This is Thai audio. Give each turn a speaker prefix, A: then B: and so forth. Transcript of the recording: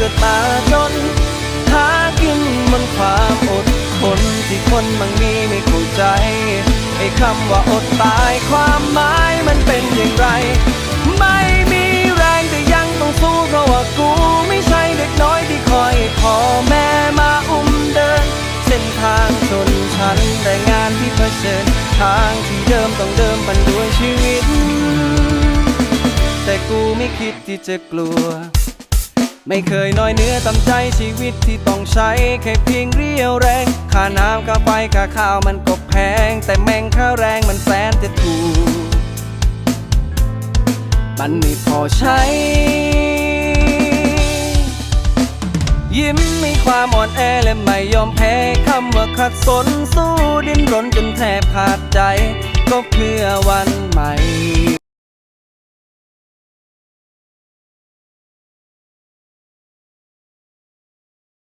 A: เกิดมาจน หากินบนความอดทนที่คนบางมีไม่เข้าใจ ไอ้คำว่าอดตายความหมายมันเป็นอย่างไร ไม่มีแรงแต่ยังต้องสู้เพราะว่ากูไม่ใช่เด็กน้อยที่คอยให้พ่อแม่มาอุ้มเดิน เส้นทางชนชั้นแรงงานที่เผชิญ ทางที่เดิมต้องเดิมปันด้วยชีวิต แต่กูไม่คิดที่จะกลัว ไม่เคยน้อยเนื้อต่ำใจชีวิตที่ต้องใช้ แค่เพียงเรียวแรง ค่าน้ำค่าไฟค่าข้าวมันก็แพง แต่แม่งค่าแรงมันแสนจะถูก มันไม่พอใช้ ยิ้มมีความอ่อนแอและไม่ยอมแพ้คำว่าขัดสนสู้ดิ้นรนจนแทบขาดใจ ก็เพื่อวันให